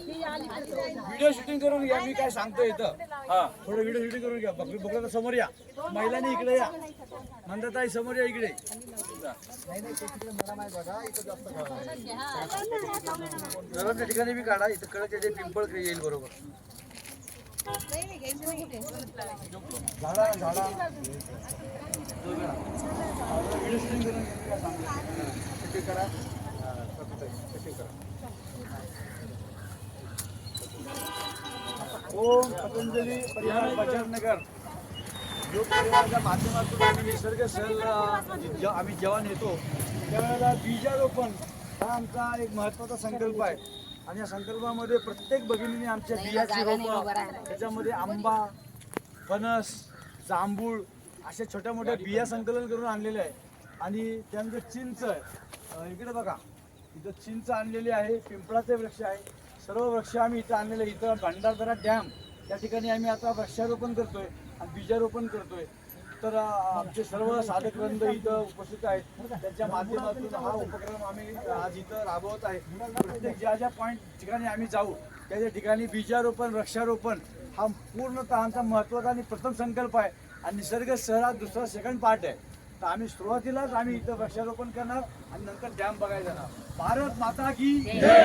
Video shooting करून घ्या मी काय सांगतो इथं. हा. थोडं व्हिडिओ शूटिंग करून घ्या. बकरी बकरा समोर या. महिलांनी इकडे या. नंदताई समोर या इकडे. गरमच्या ठिकाणी बी काढा. इथं कळत येते पिंपळ येईल बरोबर. झाडा झाडा. व्हिडिओ शूटिंग करून घ्या, कशी करा? कशी करा ओम पतंजली परिहार बजारनगर योग परिवाराच्या माध्यमातून आम्ही निसर्ग सहल आम्ही जेव्हा नेतो त्यावेळेला बीजारोपण हा आमचा एक महत्त्वाचा संकल्प आहे. आणि या संकल्पामध्ये प्रत्येक भगिनीने आमच्या बियाची रोपं त्याच्यामध्ये आंबा फणस जांभूळ अशा छोट्या मोठ्या बिया संकलन करून आणलेले आहे. आणि त्यानंतर चिंच आहे. इकडे बघा. इथं चिंच आणलेली आहे पिंपळाचे वृक्ष आहे. सर्व वृक्ष आम्ही इथं आणलेले इथं भंडारदरा डॅम त्या ठिकाणी आम्ही आता वृक्षारोपण करतोय आणि बीजारोपण करतोय. तर आमचे सर्व साधक वृंद इथं उपस्थित आहेत. त्यांच्या माध्यमातून हा उपक्रम आम्ही आज इथं राबवत आहे. प्रत्येक ज्या ज्या पॉईंट ठिकाणी आम्ही जाऊ त्या ज्या ठिकाणी बीजारोपण वृक्षारोपण हा पूर्णतः आमचा महत्त्वाचा आणि प्रथम संकल्प आहे. आणि निसर्ग शहरात दुसरा सेकंड पार्ट आहे. तर आम्ही सुरुवातीलाच आम्ही इथं वृक्षारोपण करणार आणि नंतर डॅम बघायला जाणार. भारत माता की